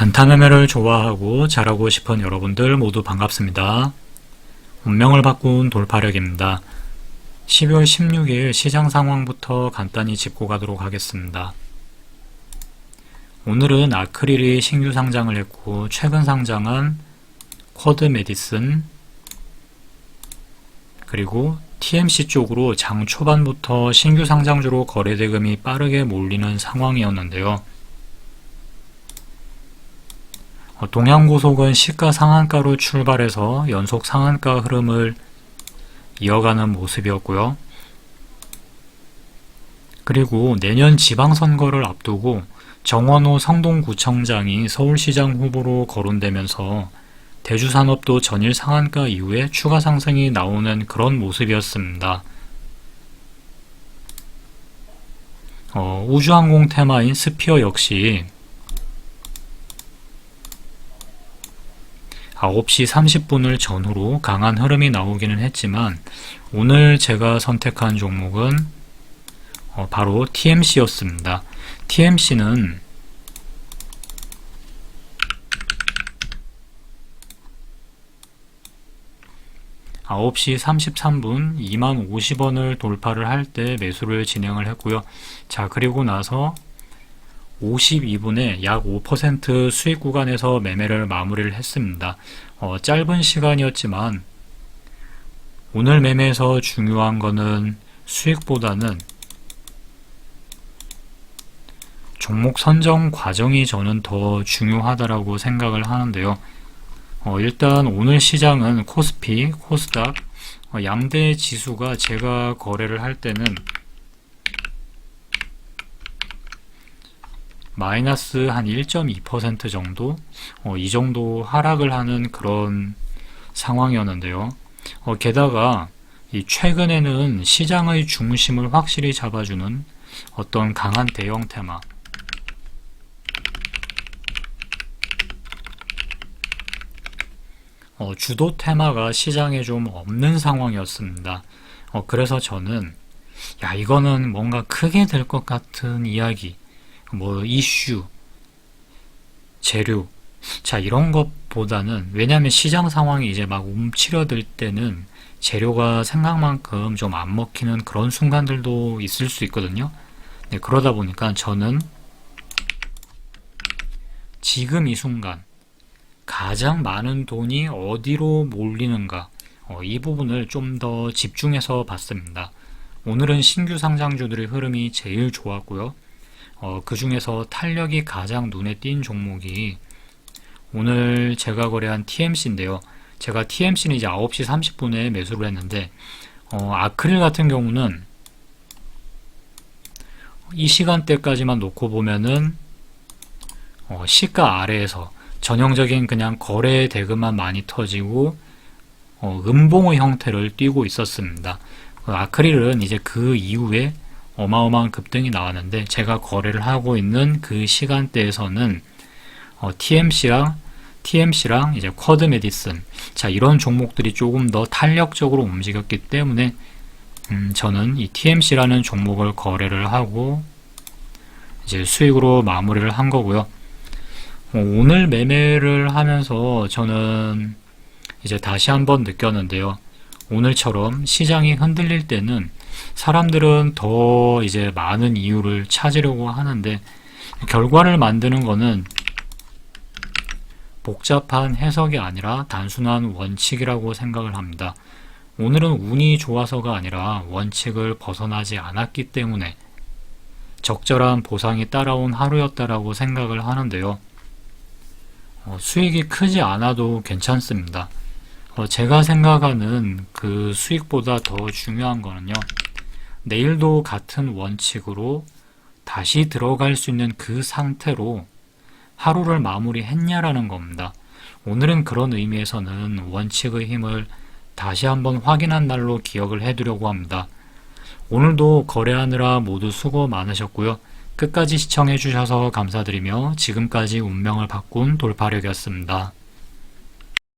단타매매를 좋아하고 잘하고 싶은 여러분들 모두 반갑습니다. 운명을 바꾼 돌파력입니다. 12월 16일 시장 상황부터 간단히 짚고 가도록 하겠습니다. 오늘은 아크릴이 신규 상장을 했고 최근 상장한 쿼드 메디슨 그리고 TMC 쪽으로 장 초반부터 신규 상장주로 거래 대금이 빠르게 몰리는 상황이었는데요. 어, 동양고속은 시가 상한가로 출발해서 연속 상한가 흐름을 이어가는 모습이었고요. 그리고 내년 지방선거를 앞두고 정원호 성동구청장이 서울시장 후보로 거론되면서 대주산업도 전일 상한가 이후에 추가 상승이 나오는 그런 모습이었습니다. 어, 우주항공 테마인 스피어 역시 9시 30분을 전후로 강한 흐름이 나오기는 했지만 오늘 제가 선택한 종목은 어, 바로 TMC였습니다. TMC는 아홉 시 33분 2만 50원을 돌파를 할 때 매수를 진행을 했고요. 자, 그리고 나서 52분에 약 5% 수익 구간에서 매매를 마무리를 했습니다. 어, 짧은 시간이었지만 오늘 매매에서 중요한 거는 수익보다는 종목 선정 과정이 저는 더 중요하다라고 생각을 하는데요. 어, 일단 오늘 시장은 코스피, 코스닥, 어, 양대 지수가 제가 거래를 할 때는 마이너스 한 1.2% 정도 어, 이 정도 하락을 하는 그런 상황이었는데요. 어, 게다가 이 최근에는 시장의 중심을 확실히 잡아주는 어떤 강한 대형 테마 어, 주도 테마가 시장에 좀 없는 상황이었습니다. 어, 그래서 저는 야 이거는 뭔가 크게 될 것 같은 이야기 뭐 이슈, 재료, 자 이런 것보다는 왜냐하면 시장 상황이 이제 막 움츠려들 때는 재료가 생각만큼 좀 안 먹히는 그런 순간들도 있을 수 있거든요. 네, 그러다 보니까 저는 지금 이 순간 가장 많은 돈이 어디로 몰리는가 어, 이 부분을 좀 더 집중해서 봤습니다. 오늘은 신규 상장주들의 흐름이 제일 좋았고요. 어, 그 중에서 탄력이 가장 눈에 띈 종목이 오늘 제가 거래한 TMC인데요. 제가 TMC는 이제 9시 30분에 매수를 했는데, 어, 아크릴 같은 경우는 이 시간대까지만 놓고 보면은, 어, 시가 아래에서 전형적인 그냥 거래 대금만 많이 터지고, 어, 음봉의 형태를 띠고 있었습니다. 그 아크릴은 이제 그 이후에 어마어마한 급등이 나왔는데 제가 거래를 하고 있는 그 시간대에서는 어, TMC랑 TMC랑 이제 쿼드 메디슨 자 이런 종목들이 조금 더 탄력적으로 움직였기 때문에 음, 저는 이 TMC라는 종목을 거래를 하고 이제 수익으로 마무리를 한 거고요. 어, 오늘 매매를 하면서 저는 이제 다시 한번 느꼈는데요. 오늘처럼 시장이 흔들릴 때는 사람들은 더 이제 많은 이유를 찾으려고 하는데 결과를 만드는 거는 복잡한 해석이 아니라 단순한 원칙이라고 생각을 합니다. 오늘은 운이 좋아서가 아니라 원칙을 벗어나지 않았기 때문에 적절한 보상이 따라온 하루였다라고 생각을 하는데요. 어, 수익이 크지 않아도 괜찮습니다. 어, 제가 생각하는 그 수익보다 더 중요한 거는요. 내일도 같은 원칙으로 다시 들어갈 수 있는 그 상태로 하루를 마무리했냐라는 겁니다. 오늘은 그런 의미에서는 원칙의 힘을 다시 한번 확인한 날로 기억을 해두려고 합니다. 오늘도 거래하느라 모두 수고 많으셨고요. 끝까지 시청해주셔서 감사드리며 지금까지 운명을 바꾼 돌파력이었습니다.